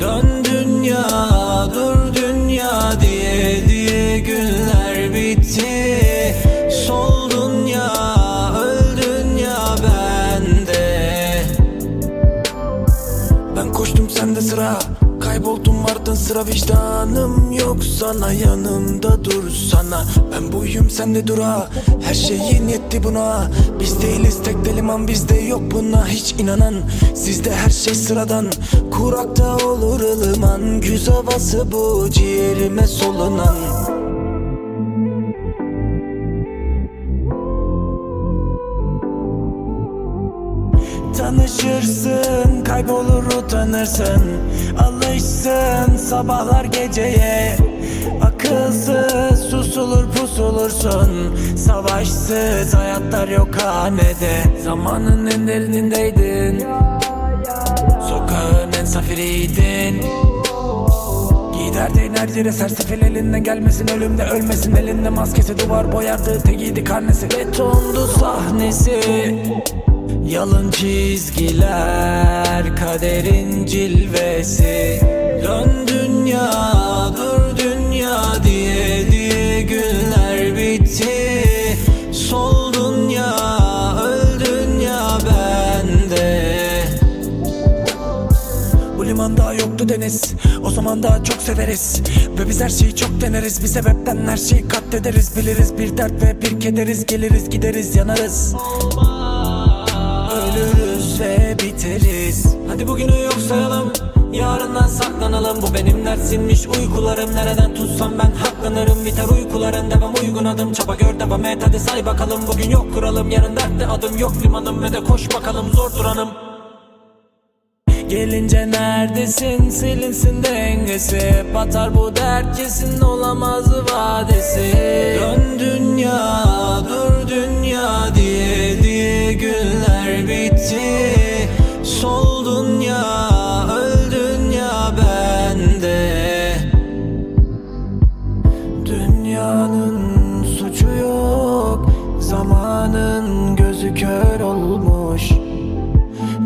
Dön dünya, dur dünya diye diye günler bitti. Soldun ya, öldün ya bende. Ben koştum sende sıra Kayboldum ardın sıra vicdanım yok sana Yanımda dur sana. Ben buyum sende dura. Her şeyin yetti buna. Biz değiliz tek de liman bizde yok buna. Hiç inanan Sizde her şey sıradan. Kurakta olur ılıman Güz havası bu ciğerime solunan Tanışırsın, kaybolur utanırsın. Alışsın sabahlar geceye Akılsız susulur pusulursun. Savaşsız hayatlar yok hanede. Zamanın en derindeydin Sokağın en safiriydin Giderdin her yere sersefil elinden gelmesin Ölümde ölmesin. Elinde maskesi Duvar boyardı tekiydi karnesi. Betondu sahnesi Yalın çizgiler Kaderin cilvesi. Dön dünya dur dünya diye diye günler bitti. Soldun ya öldün ya bende. Bu limanda yoktu deniz. O zaman daha çok severiz. Ve biz her şeyi çok deneriz. Bir sebepten her şeyi katlederiz. Biliriz bir dert ve bir kederiz. Geliriz gideriz yanarız Ölürüz ve biteriz. Hadi bugünü yok sayalım. Yarından saklanalım. Bu benim dersinmiş uykularım Nereden tutsam ben haklanırım. Biter uykuların devam. Uygun adım Çaba gör devam et. Hadi say bakalım. Bugün yok kuralım. Yarın dertte adım yok. Limanım Ve de koş bakalım. Zor duranım. Gelince neredesin? Silinsin dengesi. Batar bu dert. Kesin olamaz vadesi Dünyanın suçu yok Zamanın gözü kör olmuş.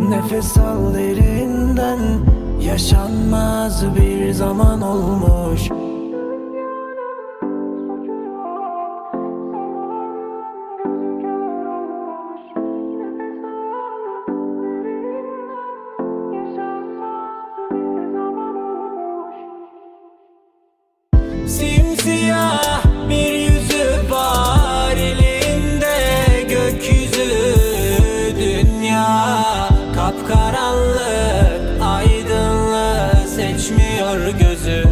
Nefes al derinden Yaşanmaz bir zaman olmuş kör gözü.